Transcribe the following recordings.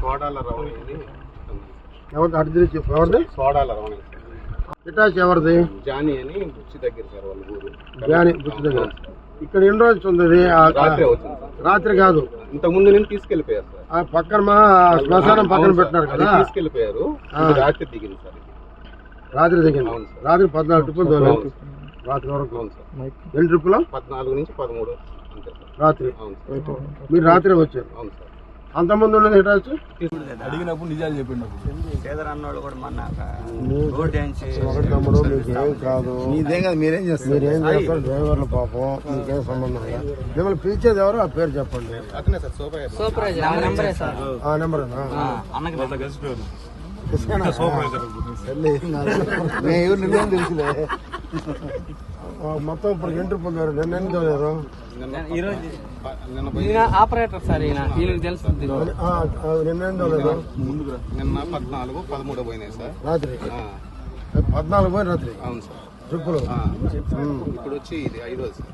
సోడాల ఎవరిది? ఎవరిది? సోడాల. ఇటాచి ఎవరిది? జానీ అని బుచ్చి దగ్గర సార్ వాళ్ళ ఊరు. జాని బుద్ధి దగ్గర. ఇక్కడ ఎన్ని రోజులు ఉంది రాత్రి రాత్రి కాదు. ఇంత ముందు నేను తీసుకెళ్ళిపోయారు సార్. ఆ పక్కన మా శ్మశానం పక్కన. పెట్టినారు కదా? తీసుకెళ్ళిపోయారు రాత్రి దిగింది సార్. రాత్రి దిగింది. అవును సార్. రాత్రి పద్నాలుగు ట్రిప్పులు తోలేదు రాత్రి వరకు. అవును సార్. ఎన్ని ట్రిప్పులు? పద్నాలుగు నుంచి పదమూడు. అంతే సార్. రాత్రి. అవును మీరు రాత్రి వచ్చారు. అవును సార్. అంతమంది ఇటాచి అడిగినప్పుడు నిజాలు చెప్పిండప్పుడు శ్రీధర్ కూడా మొన్న రోడ్ ఒకటి తమ్ముడు మీకేం కాదు. మీదేం కాదు మీరేం చేస్తారు? మీరేం చేస్తారు? డ్రైవర్ల పాపం మీకేం సంబంధం లేదు. మిమ్మల్ని పిలిచేది ఎవరు? ఆ పేరు చెప్పండి. అతనే సార్ సూపర్ నెంబరే అన్నకి తెలుసులే? మొత్తం ఇప్పుడు ట్రిప్పులు తోలారు నిన్న ఎన్ని తోలారు నిన్న ఈ రోజు ప- నిన్న పోయి- ఈయన ఆపరేటర్ సార్ ఈయన వీళ్ళకి నిన్న ఎన్ని తోలారు నిన్న పద్నాలుగు పదమూడు పోయినాయి సార్. రాత్రి. ఆ, పద్నాలుగు పోయి రాత్రి. అవును సార్. ట్రిప్పులు. ఆ, ఇప్పుడు వచ్చి ఇది ఐదోది సార్.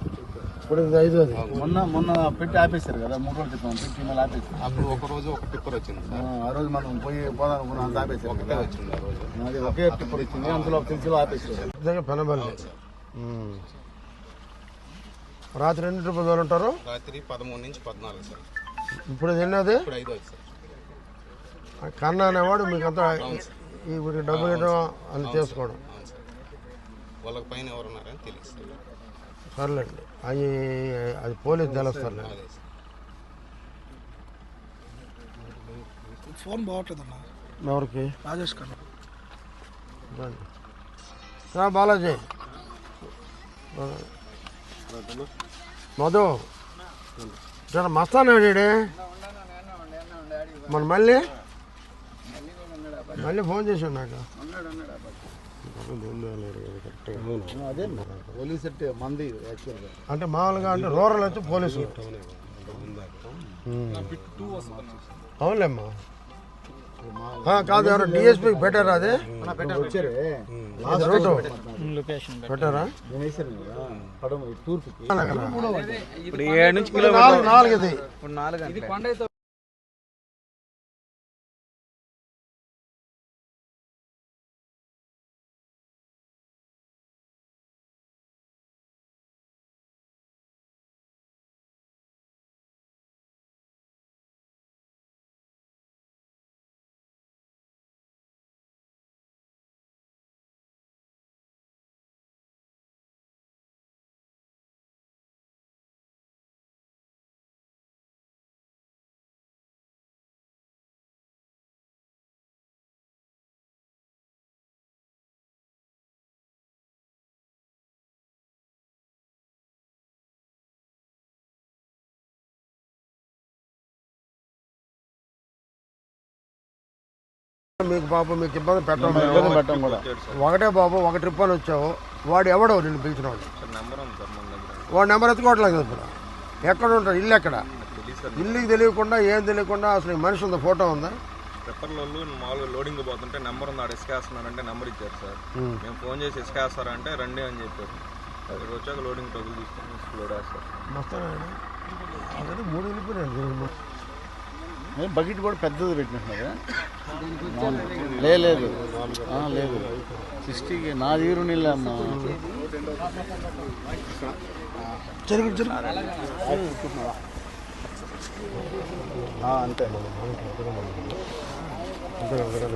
ఇప్పుడు ఇది ఐదోది మొన్న మొన్న పెట్టి ఆపేశారు కదా మూడు రోజుల క్రితం పెట్టి మళ్ళీ ఆపేశారు. అప్పుడు ఒక రోజు ఒక టిప్పర్ వచ్చింది ఆ, సార్. ఆ రోజు మనం పోయి పోదాం అనుకున్నాం అంత ఆపేశారు ఒకటే కదా. వచ్చింది ఆ రోజు. అది ఒకే టిప్పర్ ఇచ్చింది అంతలో తెలిసిలో ఆపేశారు. నిజంగా పెనబల్లి. ఉమ్. రాత్రి ఎన్ని ట్రిప్పులు తోలుంటారు రాత్రి పదమూడు నుంచి పద్నాలుగు సార్. ఇప్పుడు ఇది ఎన్నది? ఇప్పుడు సార్. ఆ కన్నా అనేవాడు మీకు అంతా ఈ వీరికి డబ్బులు ఇవ్వడం అని చేసుకోవడం. అవును సార్. వాళ్ళకి పైన ఎవరున్నారని తెలియదు సార్. సర్లేండి అవి అది పోలీస్ తెలుస్తారులే ఫోన్ బాగోట్లేదన్నా? ఎవరికి? రాజేష్ కన్నా. బాలాజీ. మధు. జర మస్తాను డాడీ మన మళ్ళీ? మళ్ళీ ఫోన్ చేసాడు నాకు. అదే పోలీస్ అంటే మంది యాక్చువల్గా అంటే మామూలుగా అంటే రూరల్ వచ్చి పోలీసు అవునులేమ్మా. కాదు ఎవరు డిఎస్పీకి పెట్టారా అది? రూటు లొకేషన్ పెట్టారా. నుంచి నాలుగు నాలుగు మీకు పాపం మీకు ఇబ్బంది పెట్టడం ఇబ్బంది పెట్టడం కూడా. ఒకటే బాబు ఒక ట్రిప్ అని వచ్చావు. వాడు ఎవడో నిన్ను పిలిచిన వాడు? వాడు నెంబర్ ఎత్తుకోవట్లేదు కదా ఇప్పుడు. ఎక్కడ ఉంటాడు? ఇల్లు ఎక్కడ? ఇల్లుకి తెలియకుండా ఏం తెలియకుండా అసలు ఈ మనిషి ఉందా ఫోటో ఉందా? పెప్పర్లో మామూలుగా లోడింగ్ పోతుంటే నెంబర్ ఉంది ఆడ ఇసుకేస్తున్నారంటే నెంబర్ ఇచ్చారు సార్. మేము. ఫోన్ చేసి ఇసుకేస్తారంటే రండి అని చెప్పారు. అక్కడికి వచ్చాక లోడింగ్ టోకులు తీసుకొని లోడ్ వేస్తారు. మూడు వెళ్ళిపోయినాడు ఏ, బకెట్ కూడా పెద్దది పెట్టినట్టున్నారు. లేదు ఆ, లేదు. సిక్స్టీకి నా దగ్గర నీళ్ళు అమ్మా. జరుగు అంతే.